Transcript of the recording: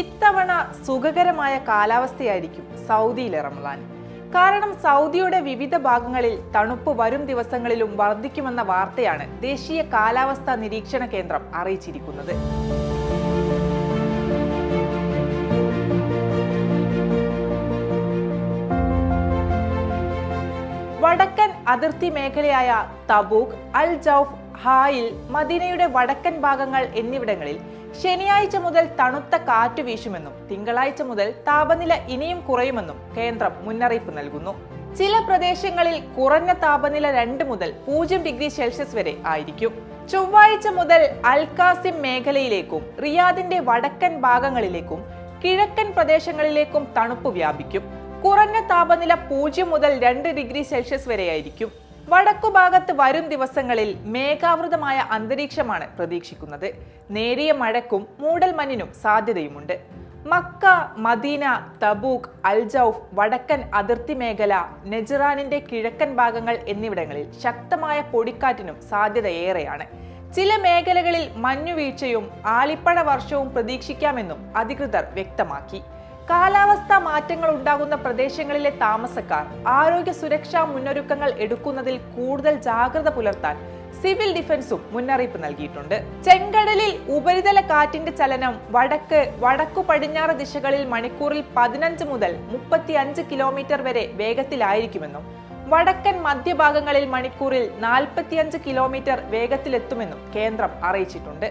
ഇത്തവണ സുഖകരമായ കാലാവസ്ഥയായിരിക്കും സൗദിയിലെ റംലാൻ കാരണം സൗദിയുടെ വിവിധ ഭാഗങ്ങളിൽ തണുപ്പ് വരും ദിവസങ്ങളിലും വർദ്ധിക്കുമെന്ന വാർത്തയാണ് ദേശീയ കാലാവസ്ഥാ നിരീക്ഷണ കേന്ദ്രം അറിയിച്ചിരിക്കുന്നത്. വടക്കൻ അതിർത്തി മേഖലയായ തബൂക്ക് അൽ ജൌഫ് ഹായിൽ മദീനയുടെ വടക്കൻ ഭാഗങ്ങൾ എന്നിവിടങ്ങളിൽ ശനിയാഴ്ച മുതൽ തണുത്ത കാറ്റ് വീശുമെന്നും തിങ്കളാഴ്ച മുതൽ താപനില ഇനിയും കുറയുമെന്നും കേന്ദ്രം മുന്നറിയിപ്പ് നൽകുന്നു. ചില പ്രദേശങ്ങളിൽ കുറഞ്ഞ താപനില രണ്ട് മുതൽ പൂജ്യം ഡിഗ്രി സെൽഷ്യസ് വരെ ആയിരിക്കും. ചൊവ്വാഴ്ച മുതൽ അൽകാസിം മേഖലയിലേക്കും റിയാദിന്റെ വടക്കൻ ഭാഗങ്ങളിലേക്കും കിഴക്കൻ പ്രദേശങ്ങളിലേക്കും തണുപ്പ് വ്യാപിക്കും. കുറഞ്ഞ താപനില പൂജ്യം മുതൽ രണ്ട് ഡിഗ്രി സെൽഷ്യസ് വരെയായിരിക്കും. വടക്കു ഭാഗത്ത് വരും ദിവസങ്ങളിൽ മേഘാവൃതമായ അന്തരീക്ഷമാണ് പ്രതീക്ഷിക്കുന്നത്. നേരിയ മഴക്കും മൂടൽമഞ്ഞിനും സാധ്യതയുമുണ്ട്. Mecca Medina Tabuk Al Jouf വടക്കൻ അതിർത്തി മേഖല നെജറാനിന്റെ കിഴക്കൻ ഭാഗങ്ങൾ എന്നിവിടങ്ങളിൽ ശക്തമായ പൊടിക്കാറ്റിനും സാധ്യതയേറെയാണ്. ചില മേഖലകളിൽ മഞ്ഞുവീഴ്ചയും ആലിപ്പഴ വർഷവും പ്രതീക്ഷിക്കാമെന്നും അധികൃതർ വ്യക്തമാക്കി. കാലാവസ്ഥാ മാറ്റങ്ങൾ ഉണ്ടാകുന്ന പ്രദേശങ്ങളിലെ താമസക്കാർ ആരോഗ്യ സുരക്ഷാ മുന്നൊരുക്കങ്ങൾ എടുക്കുന്നതിൽ കൂടുതൽ ജാഗ്രത പുലർത്താൻ സിവിൽ ഡിഫൻസും മുന്നറിയിപ്പ് നൽകിയിട്ടുണ്ട്. ചെങ്കടലിൽ ഉപരിതല കാറ്റിന്റെ ചലനം വടക്ക് വടക്കു പടിഞ്ഞാറ് ദിശകളിൽ മണിക്കൂറിൽ പതിനഞ്ച് മുതൽ മുപ്പത്തി അഞ്ച് കിലോമീറ്റർ വരെ വേഗത്തിലായിരിക്കുമെന്നും വടക്കൻ മധ്യഭാഗങ്ങളിൽ മണിക്കൂറിൽ നാൽപ്പത്തിയഞ്ച് കിലോമീറ്റർ വേഗത്തിലെത്തുമെന്നും കേന്ദ്രം അറിയിച്ചിട്ടുണ്ട്.